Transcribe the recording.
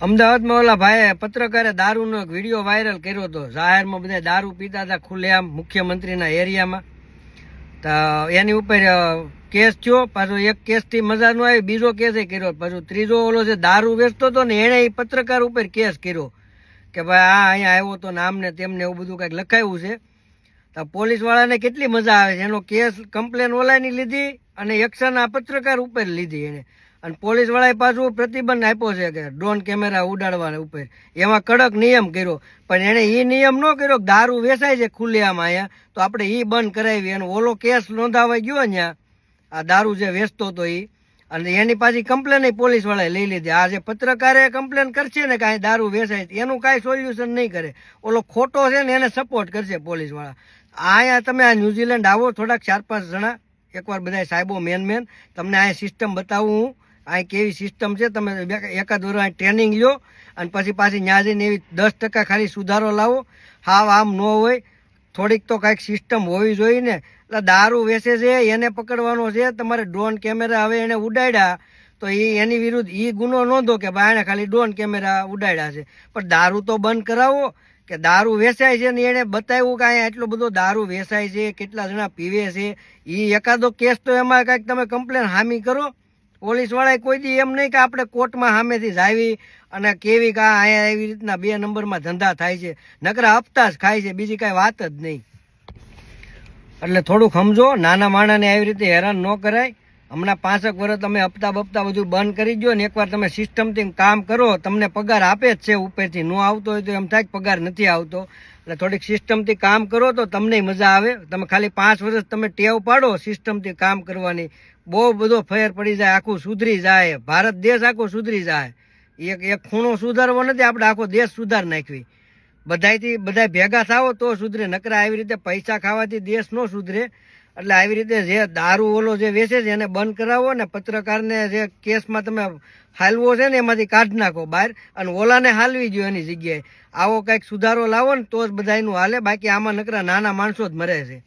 અમદાવાદમાં ઓલા ભાઈએ પત્રકારે દારૂનો એક વીડિયો વાયરલ કર્યો હતો. જાહેરમાં બધા દારૂ પીતા હતા ખુલ્લેઆમ, મુખ્યમંત્રીના એરિયામાં. તો એની ઉપર કેસ થયો, પાછો એક કેસથી મજા ન આવી, બીજો કેસ કર્યો. પાછો ત્રીજો ઓલો જે દારૂ વેચતો હતો ને એણે એ પત્રકાર ઉપર કેસ કર્યો. કે ભાઈ, આ અહીંયા આવ્યો તો નામને તેમને એવું બધું કંઈક લખાયું છે. તો પોલીસવાળાને કેટલી મજા આવે છે? એનો કેસ કમ્પ્લેન ઓલાની લીધી અને એક્શન આ પત્રકાર ઉપર લીધી એને અને પોલીસ વાળાએ પાછું પ્રતિબંધ આપ્યો છે કે ડ્રોન કેમેરા ઉડાડવાના ઉપર. એમાં કડક નિયમ કર્યો. પણ એણે એ નિયમ ન કર્યો કે દારૂ વેચાય છે ખુલ્લેઆમ અહીંયા. તો આપણે એ બંધ કરાવી. અને ઓલો કેસ નોંધાવાઈ ગયો અહીંયા. આ દારૂ જે વેચતો હતો એ અને એની પાછી કમ્પ્લેન પોલીસ વાળાએ લઈ લીધી. આ જે પત્રકારે કમ્પ્લેન કરશે ને કાંઈ દારૂ વેચાય એનું કાંઈ સોલ્યુશન નહીં કરે. ઓલો ખોટો છે ને એને સપોર્ટ કરશે પોલીસવાળા અહીંયા તમે આ ન્યુઝીલેન્ડ આવો થોડાક ચાર પાંચ જણા. એકવાર બધા સાહેબો મેન મેન તમને અહીંયા સિસ્ટમ બતાવું હું. અહીં કેવી સિસ્ટમ છે, તમે એકાદ વર્ષ ટ્રેનિંગ લો અને પછી પાછી ત્યાં જઈને એવી દસ ટકા ખાલી સુધારો લાવો. હાવ આમ ન હોય, થોડીક તો કાંઈક સિસ્ટમ હોવી જોઈએ ને. એટલે દારૂ વેચે છે, એને પકડવાનો છે, તમારે ડ્રોન કેમેરા હવે એને ઉડાડ્યા તો એ એની વિરુદ્ધ એ ગુનો નોંધો કે ભાઈ એણે ખાલી ડ્રોન કેમેરા ઉડાડ્યા છે. પણ દારૂ તો બંધ કરાવો, કે દારૂ વેચાય છે ને એણે બતાવ્યું કે અહીંયા એટલો બધો દારૂ વેચાય છે, કેટલા જણા પીવે છે એ એકાદો કેસ તો એમાં કાંઈક તમે કમ્પ્લેન હામી કરો. પોલીસ વાળાએ કોઈ દી એમ નહીં કે આપણે કોર્ટમાં સામેથી જાવી અને કેવી કા અહીંયા એવી રીતના બે નંબરમાં ધંધા થાય છે. નકરા હપ્તા જ ખાય છે, બીજી કાંઈ વાત જ નહીં. એટલે થોડુંક સમજો, નાના માણસને આવી રીતે હેરાન ન કરાય. હમણાં પાંચેક વર્ષ તમે હપ્તા બપ્તા બધું બંધ કરી દો ને એકવાર તમે સિસ્ટમથી કામ કરો, તમને પગાર આપે જ છે ઉપરથી. ન આવતો હોય તો એમ થાય પગાર નથી આવતો. એટલે થોડીક સિસ્ટમથી કામ કરો તો તમને મજા આવે. તમે ખાલી પાંચ વર્ષ તમે ટેવ પાડો સિસ્ટમથી કામ કરવાની. બહુ બધો ફેર પડી જાય, આખું સુધરી જાય. ભારત દેશ આખો સુધરી જાય. એક એક ખૂણો સુધારવો નથી, આપણે આખો દેશ સુધાર નાખવી બધાયથી બધા ભેગા થાવો તો સુધરે. નકરા આવી રીતે પૈસા ખાવાથી દેશ ન સુધરે. એટલે આવી રીતે જે દારૂ ઓલો જે વેચે છે એને બંધ કરાવો ને પત્રકારને જે કેસમાં તમે હાલવો છે ને એમાંથી કાઢ નાખો બહાર અને ઓલાને હાલવી જોઈએ એની જગ્યાએ. આવો કંઈક સુધારો લાવો ને તો જ બધાયનું હાલે. બાકી આમાં નકરા નાના માણસો જ મરે છે.